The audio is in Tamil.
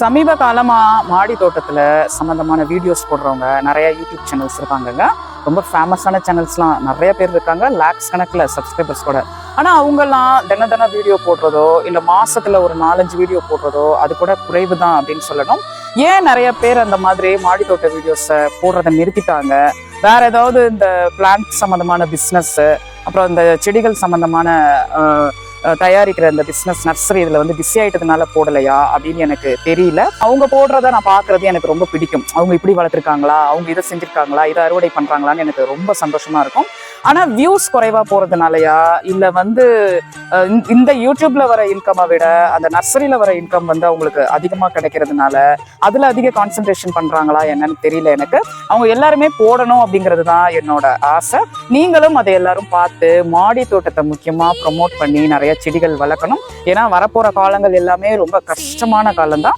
சமீப காலமாக மாடி தோட்டத்தில் சம்மந்தமான வீடியோஸ் போடுறவங்க நிறைய யூடியூப் சேனல்ஸ் இருக்காங்கங்க. ரொம்ப ஃபேமஸான சேனல்ஸ்லாம் நிறைய பேர் இருக்காங்க. லேக்ஸ் கணக்கில் சப்ஸ்கிரைபர்ஸ் கூட. ஆனால் அவங்கெல்லாம் தின தின வீடியோ போடுறதோ இல்லை மாதத்தில் ஒரு நாலஞ்சு வீடியோ போடுறதோ அது கூட குறைவு தான் அப்படின்னு சொல்லணும். ஏன் நிறைய பேர் அந்த மாதிரி மாடி தோட்ட வீடியோஸை போடுறதை நிறுத்திட்டாங்க? வேற ஏதாவது இந்த பிளான்ட் சம்மந்தமான பிஸ்னஸ்ஸு அப்புறம் இந்த செடிகள் சம்மந்தமான தயாரிக்கிற அந்த பிஸ்னஸ் நர்சரி இதில் வந்து பிஸி ஆயிட்டதுனால போடலையா அப்படின்னு எனக்கு தெரியல. அவங்க போடுறத நான் பார்க்குறது எனக்கு ரொம்ப பிடிக்கும். அவங்க இப்படி வளர்த்துருக்காங்களா? அவங்க இதை செஞ்சுருக்காங்களா? இதை அறுவடை பண்ணுறாங்களான்னு எனக்கு ரொம்ப சந்தோஷமாக இருக்கும். ஆனா வியூஸ் குறைவா போறதுனாலயா? இல்ல வந்து இந்த- யூடியூப்ல வர இன்கம்மை விட அந்த நர்சரியில வர இன்கம் வந்து அவங்களுக்கு அதிகமா கிடைக்கிறதுனால அதுல அதிக கான்சென்ட்ரேஷன் பண்றாங்களா என்னன்னு தெரியல எனக்கு. அவங்க எல்லாருமே போடணும் அப்படிங்கிறது தான் என்னோட ஆசை. நீங்களும் அதை எல்லாரும் பார்த்து மாடி தோட்டத்தை முக்கியமா ப்ரமோட் பண்ணி நிறைய செடிகள் வளர்க்கணும். ஏன்னா வரப்போற காலங்கள் எல்லாமே ரொம்ப கஷ்டமான காலம்தான்.